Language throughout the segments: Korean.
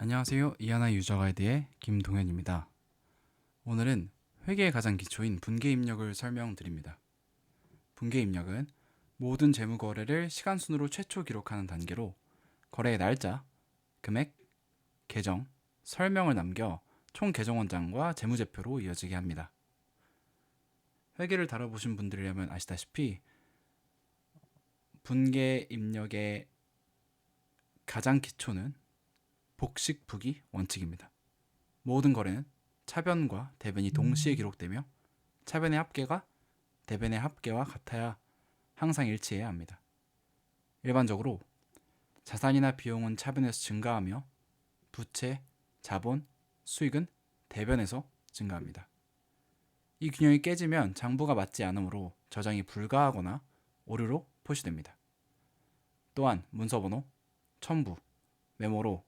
안녕하세요. 이하나 유저 가이드의 김동현입니다. 오늘은 회계의 가장 기초인 분계 입력을 설명드립니다. 분계 입력은 모든 재무 거래를 시간 순으로 최초 기록하는 단계로 거래의 날짜, 금액, 계정, 설명을 남겨 총 계정 원장과 재무제표로 이어지게 합니다. 회계를 다뤄보신 분들이라면 아시다시피 분계 입력의 가장 기초는 복식 부기 원칙입니다. 모든 거래는 차변과 대변이 동시에 기록되며 차변의 합계가 대변의 합계와 같아야 항상 일치해야 합니다. 일반적으로 자산이나 비용은 차변에서 증가하며 부채, 자본, 수익은 대변에서 증가합니다. 이 균형이 깨지면 장부가 맞지 않으므로 저장이 불가하거나 오류로 표시됩니다. 또한 문서번호, 첨부, 메모로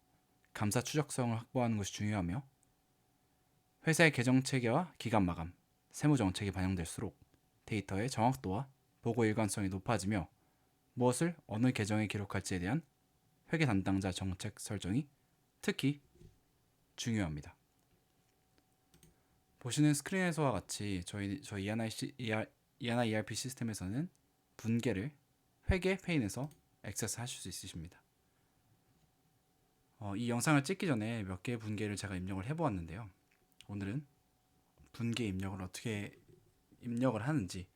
감사 추적성을 확보하는 것이 중요하며 회사의 계정 체계와 기간 마감, 세무 정책이 반영될수록 데이터의 정확도와 보고 일관성이 높아지며 무엇을 어느 계정에 기록할지에 대한 회계 담당자 정책 설정이 특히 중요합니다. 보시는 스크린에서와 같이 저희 저희 이하나 이하나 ERP 시스템에서는 분계를 회계 페인에서 액세스 하실 수 있으십니다. 어, 이 영상을 찍기 전에 몇 개의 분계를 제가 입력을 해보았는데요. 오늘은 분계 입력을 어떻게 입력을 하는지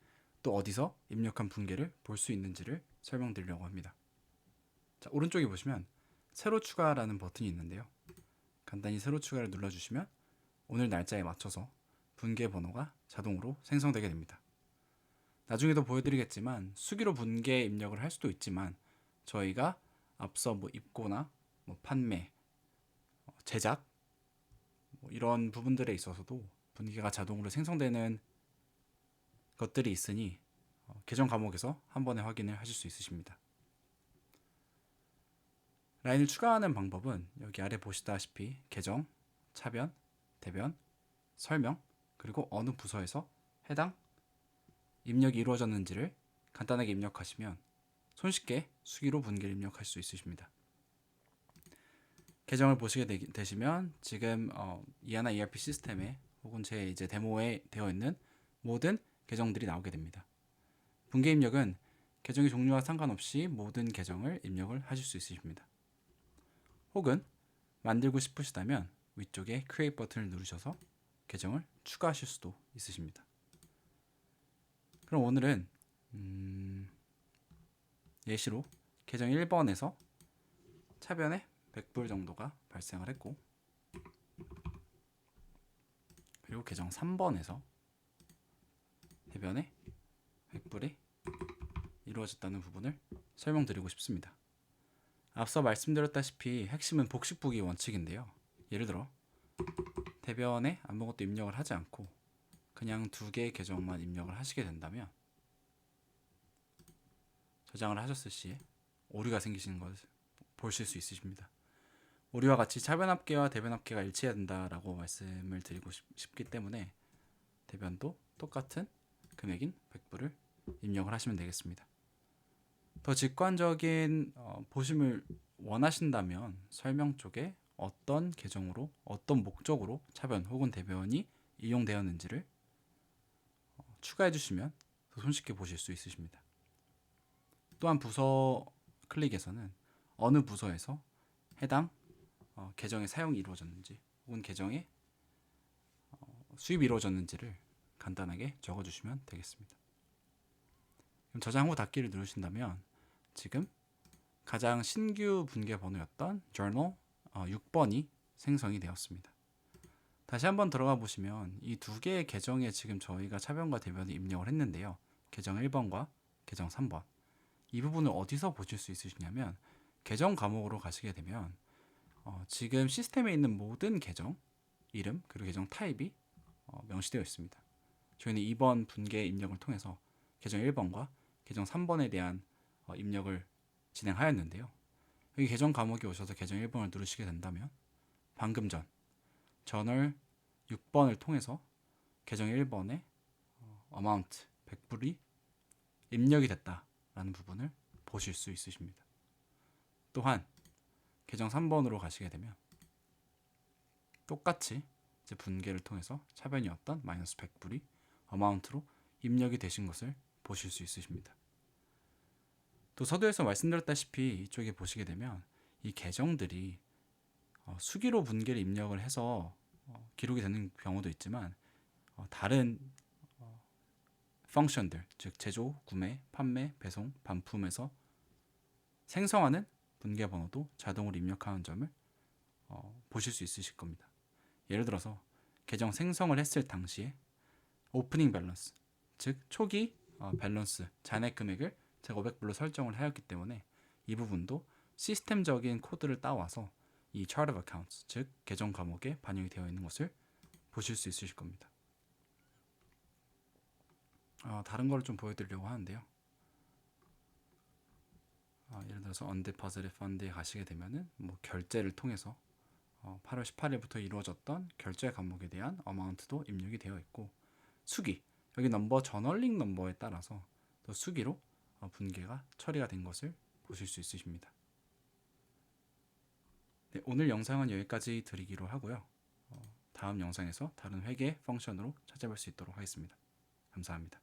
또 어디서 입력한 분계를 볼 수 있는지를 설명드리려고 합니다. 자, 오른쪽에 보시면 새로 추가라는 버튼이 있는데요. 간단히 새로 추가를 눌러주시면 오늘 날짜에 맞춰서 분계 번호가 자동으로 생성되게 됩니다. 나중에도 보여드리겠지만 수기로 분계 입력을 할 수도 있지만 저희가 앞서 뭐 입고나 뭐 판매, 어, 제작 뭐 이런 부분들에 있어서도 분기가 자동으로 생성되는 것들이 있으니 어, 계정 과목에서 한 번에 확인을 하실 수 있으십니다. 라인을 추가하는 방법은 여기 아래 보시다시피 계정, 차변, 대변, 설명, 그리고 어느 부서에서 해당 입력이 이루어졌는지를 간단하게 입력하시면 손쉽게 수기로 분기를 입력할 수 있으십니다. 계정을 보시게 되, 시면 지금 어, 이하나 ERP 시스템에 혹은 제 이제 데모에 되어 있는 모든 계정들이 나오게 됩니다. 분계 입력은 계정의 종류와 상관없이 모든 계정을 입력을 하실 수 있으십니다. 혹은 만들고 싶으시다면 위쪽에 Create 버튼을 누르셔서 계정을 추가하실 수도 있으십니다. 그럼 오늘은 음, 예시로 계정 1번에서 차변에 100불 정도가 발생을 했고 그리고 계정 3번에서 해변에 100불이 이루어졌다는 부분을 설명드리고 싶습니다. 앞서 말씀드렸다시피 핵심은 복식부기 원칙인데요. 예를 들어 대변에 아무것도 입력을 하지 않고 그냥 두 개의 계정만 입력을 하시게 된다면 저장을 하셨을 시에 오류가 생기시는 것을 보실 수 있으십니다. 우리와 같이 차변 합계와 대변 합계가 일치해야 된다라고 말씀을 드리고 싶, 기 때문에 대변도 똑같은 금액인 100불을 입력을 하시면 되겠습니다. 더 직관적인 어, 보심을 원하신다면 설명 쪽에 어떤 계정으로 어떤 목적으로 차변 혹은 대변이 이용되었는지를 어, 추가해 주시면 더 손쉽게 보실 수 있으십니다. 또한 부서 클릭에서는 어느 부서에서 해당 어, 계정의 사용이 이루어졌는지 혹은 계정의 어, 수입이 이루어졌는지를 간단하게 적어주시면 되겠습니다. 그럼 저장 후 닫기를 누르신다면 지금 가장 신규 분계 번호였던 journal 어, 6번이 생성이 되었습니다. 다시 한번 들어가 보시면 이 두 개의 계정에 지금 저희가 차변과 대변을 입력을 했는데요. 계정 1번과 계정 3번. 이 부분을 어디서 보실 수 있으시냐면 계정 과목으로 가시게 되면 어, 지금 시스템에 있는 모든 계정 이름 그리고 계정 타입이 어, 명시되어 있습니다. 저희는 이번 분계 입력을 통해서 계정 1번과 계정 3번에 대한 어, 입력을 진행하였는데요. 여기 계정 과목에 오셔서 계정 1번을 누르시게 된다면 방금 전 저널 6번을 통해서 계정 1번에 어, amount 100불이 입력이 됐다라는 부분을 보실 수 있으십니다. 또한 계정 3번으로 가시게 되면 똑같이 이제 분계를 통해서 차변이었던 마이너스 100불이 어마운트로 입력이 되신 것을 보실 수 있으십니다. 또 서두에서 말씀드렸다시피 이쪽에 보시게 되면 이 계정들이 어, 수기로 분계를 입력을 해서 어, 기록이 되는 경우도 있지만 어, 다른 어, 펑션들 즉 제조, 구매, 판매, 배송, 반품에서 생성하는 분계 번호도 자동으로 입력하는 점을 어, 보실 수 있으실 겁니다. 예를 들어서 계정 생성을 했을 당시에 오프닝 밸런스 즉 초기 어, 밸런스 잔액 금액을 제가 500불로 설정을 하였기 때문에 이 부분도 시스템적인 코드를 따와서 이 chart of accounts 즉 계정 과목에 반영이 되어 있는 것을 보실 수 있으실 겁니다. 어, 다른 걸 좀 보여드리려고 하는데요. 어, 예를 들어서 undeposited fund에 가시게 되면은 뭐 결제를 통해서 어, 8월 18일부터 이루어졌던 결제 과목에 대한 어마운트도 입력이 되어 있고 수기 여기 넘버 저널링 넘버에 따라서 또 수기로 어, 분계가 처리가 된 것을 보실 수 있으십니다. 네, 오늘 영상은 여기까지 드리기로 하고요. 어, 다음 영상에서 다른 회계 펑션으로 찾아뵐 수 있도록 하겠습니다. 감사합니다.